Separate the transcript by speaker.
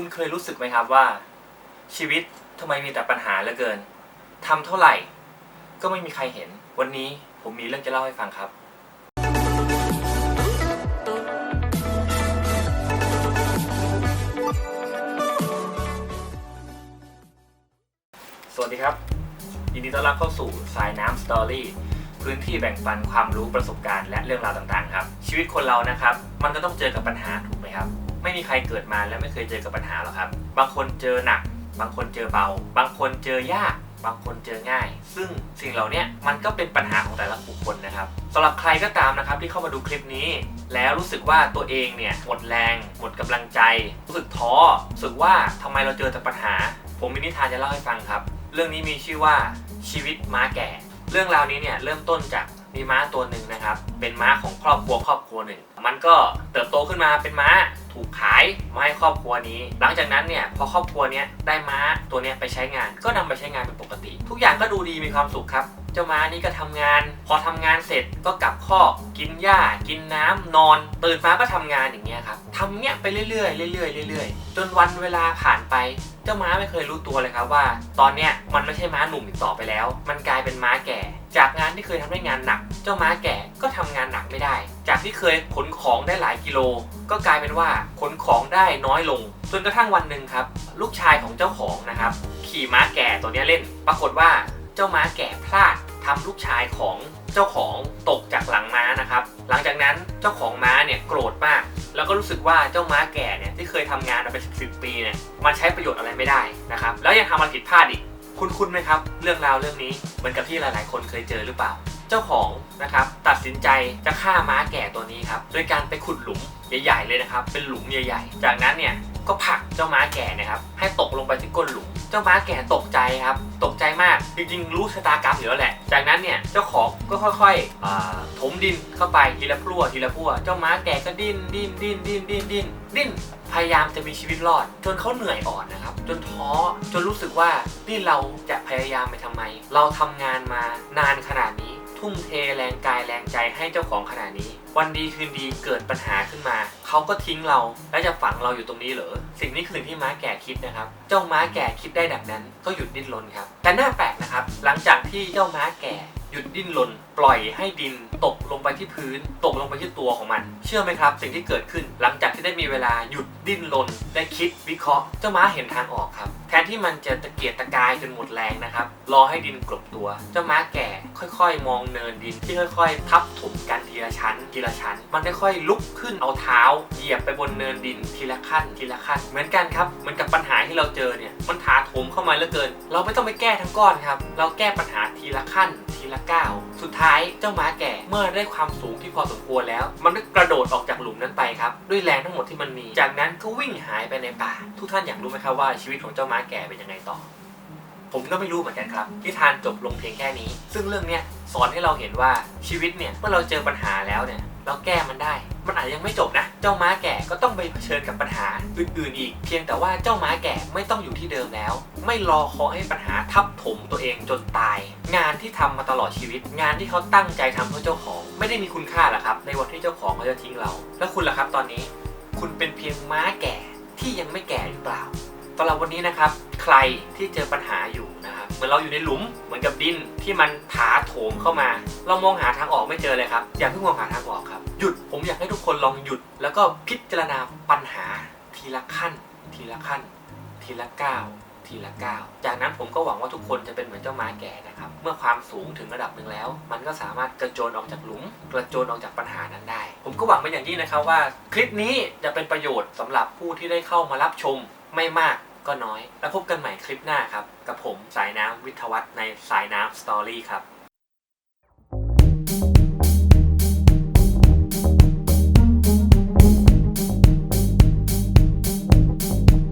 Speaker 1: คุณเคยรู้สึกไหมครับว่า ชีวิตทำไมมีแต่ปัญหาเหลือเกินทำเท่าไหร่ ก็ไม่มีใครเห็น วันนี้ผมมีเรื่องจะเล่าให้ฟังครับ สวัสดีครับ ยินดีต้อนรับเข้าสู่สายน้ำสตอรี่พื้นที่แบ่งปันความรู้ประสบการณ์และเรื่องราวต่างๆ ครับ ชีวิตคนเรานะครับ มันก็ต้องเจอกับปัญหาถูกไหมครับ ไม่มีใครเกิดมาแล้วไม่เคยเจอกับปัญหาหรอกครับ บางคนเจอหนัก บางคนเจอเบา บางคนเจอยาก บางคนเจอง่าย ซึ่งสิ่งเหล่านี้มันก็เป็นปัญหาของแต่ละบุคคลนะครับสำหรับใครก็ตามนะครับที่เข้ามาดูคลิปนี้ แล้วรู้สึกว่าตัวเองเนี่ยหมดแรง หมดกำลังใจ รู้สึกท้อรู้สึกว่าทำไมเราเจอแต่ปัญหา ผมมีนิทานจะเล่าให้ฟังครับ เรื่องนี้มีชื่อว่าชีวิตม้าแก่ เรื่องราวนี้เนี่ยเริ่มต้นจาก มีม้าตัวหนึ่งนะครับ เป็นม้าของครอบครัวครอบครัวหนึ่ง มันก็เติบโตขึ้นมาเป็นม้าถูกขายมาให้ครอบครัวนี้ หลังจากนั้นเนี่ยพอครอบครัวนี้ได้ม้าตัวนี้ไปใช้งาน ก็นำไปใช้งานเป็นปกติ ทุกอย่างก็ดูดีมีความสุขครับ เจ้าม้านี่ก็ทำงาน พอทำงานเสร็จก็กลับคอกกินหญ้า กินน้ำนอน ตื่นมาก็ทำงานอย่างเงี้ยครับทำเงี้ยไปเรื่อยๆเรื่อยๆเรื่อยๆ จนวันเวลาผ่านไป เจ้าม้าไม่เคยรู้ตัวเลยครับว่า ตอนเนี้ยมันไม่ใช่ม้าหนุ่มอีกต่อไปแล้ว มันกลายเป็นม้าแก่ จากงานที่เคยทำได้งานหนัก เจ้าม้าแก่ก็ทำงานหนักไม่ได้ จากที่เคยขนของได้หลายกิโล ก็กลายเป็นว่าขนของได้น้อยลง จนกระทั่งวันหนึ่งครับ ลูกชายของเจ้าของนะครับ ขี่ม้าแก่ตัวนี้เล่น ปรากฏว่าเจ้าม้าแก่พลาดทำลูกชายของเจ้าของตกจากหลังม้านะครับ หลังจากนั้นเจ้าของม้าเนี่ยโกรธมาก แล้วก็รู้สึกว่าเจ้าม้าแก่เนี่ยที่เคยทำงานมาเป็นสิบปีเนี่ยมันใช้ประโยชน์อะไรไม่ได้นะครับ แล้วยังทำมันผิดพลาดอีก คุณคุณไหมครับ เรื่องราวเรื่องนี้เหมือนกับที่หลายๆ คนเคยเจอหรือเปล่า เจ้าของนะครับตัดสินใจจะฆ่าม้าแก่ตัวนี้ครับโดยการไปขุดหลุมใหญ่ๆเลยนะครับ เป็นหลุมใหญ่ๆ จากนั้นเนี่ยก็ผลักเจ้าม้าแก่นะครับให้ตกลงไปที่ก้นหลุม เจ้าม้าแก่ตกใจครับตกใจมากจริงๆ รู้ชะตากรรมอยู่แล้วแหละ จากนั้นเนี่ยเจ้าของก็ค่อยๆถมดินเข้าไปทีละพลั่วทีละพลั่วเจ้าม้าแก่ก็ดิ้นดิ้นดิ้นดิ้นดิ้นดิ้นดิ้น พยายามจะมีชีวิตรอด จนเขาเหนื่อยอ่อนนะครับ จนท้อจนรู้สึกว่านี่เราจะพยายามไปทำไม เราทำงานมานานขนาดนี้ ทุ่มเทแรงกายแรงใจให้เจ้าของขนาดนี้ วันดีคืนดีเกิดปัญหาขึ้นมา เขาก็ทิ้งเราและจะฝังเราอยู่ตรงนี้เหรอสิ่งนี้คือสิ่งที่ม้าแก่คิดนะครับ เจ้าม้าแก่คิดได้ดังนั้น ก็หยุดดิ้นรนครับ แต่น่าแปลกนะครับ หลังจากที่เจ้าม้าแก่หยุดดิ้นรนปล่อยให้ดินตกลงไปที่พื้น ตกลงไปที่ตัวของมัน เชื่อไหมครับ สิ่งที่เกิดขึ้นหลังจาก ที่ได้มีเวลาหยุดดิ้นรนได้คิดวิเคราะห์เจ้าม้าเห็นทางออกครับ แทนที่มันจะตะเกียกตะกายจนหมดแรงนะครับ รอให้ดินกลบตัว เจ้าม้าแก่ค่อยๆ มองเนินดินที่ค่อยๆ ทับถมกันทีละชั้น ทีละชั้น มันค่อยๆลุกขึ้นเอาเท้า เหยียบไปบนเนินดินทีละขั้น ทีละขั้น เหมือนกันครับเหมือนกับปัญหาที่เราเจอเนี่ย มันถาโถมเข้ามาเหลือเกิน เราไม่ต้องไปแก้ทั้งก้อนครับ เราแก้ปัญหาทีละขั้น ทีละก้าว สุดท้ายเจ้าม้าแก่เมื่อได้ความสูงที่พอสมควรแล้ว มันก็กระโดดออกจากหลุมนั้นไปครับ ด้วยแรงทั้งหมดที่มันมี จากนั้นก็วิ่งหายไปในป่า ทุกท่านอยากรู้ไหมครับว่าชีวิตของเจ้าม้าแก่เป็นยังไงต่อ ผมก็ไม่รู้เหมือนกันครับนิทานจบลงเพียงแค่นี้ ซึ่งเรื่องเนี้ยสอนให้เราเห็นว่าชีวิตเนี่ยเมื่อเราเจอปัญหาแล้วเนี่ยเราแก้มันได้ มันอาจจะยังไม่จบนะ เจ้าม้าแก่ก็ต้องไปเผชิญกับปัญหาอื่นๆอีก เพียงแต่ว่าเจ้าม้าแก่ไม่ต้องอยู่ที่เดิมแล้ว ไม่รอคอยให้ปัญหาทับถมตัวเองจนตาย งานที่ทำมาตลอดชีวิต งานที่เขาตั้งใจทำเพื่อเจ้าของ ไม่ได้มีคุณค่าหรอกครับ ในวันที่เจ้าของเขาจะทิ้งเรา แล้วคุณล่ะครับตอนนี้ คุณเป็นเพียงม้าแก่ที่ยังไม่แก่หรือเปล่า สำหรับวันนี้นะครับ ใครที่เจอปัญหาอยู่นะครับเหมือนเราอยู่ในหลุมเหมือนกับดินที่มันถาโถมเข้ามา เรามองหาทางออกไม่เจอเลยครับอย่าเพิ่งมองหาทางออกครับหยุดผมอยากให้ทุกคนลองหยุด แล้วก็พิจารณาปัญหาทีละขั้น ทีละขั้น ทีละก้าวทีละก้าวจากนั้นผมก็หวังว่าทุกคนจะเป็นเหมือนเจ้าม้าแก่นะครับ เมื่อความสูงถึงระดับหนึ่งแล้ว มันก็สามารถกระโจนออกจากหลุม กระโจนออกจากปัญหานั้นได้ ผมก็หวังเป็นอย่างยิ่งนะครับว่า คลิปนี้จะเป็นประโยชน์สำหรับผู้ที่ได้เข้ามารับชม ไม่มากก็น้อย แล้วพบกันใหม่คลิปหน้าครับ กับผมสายน้ำวิทวัฒน์ในสายน้ำสตอรี่ครับ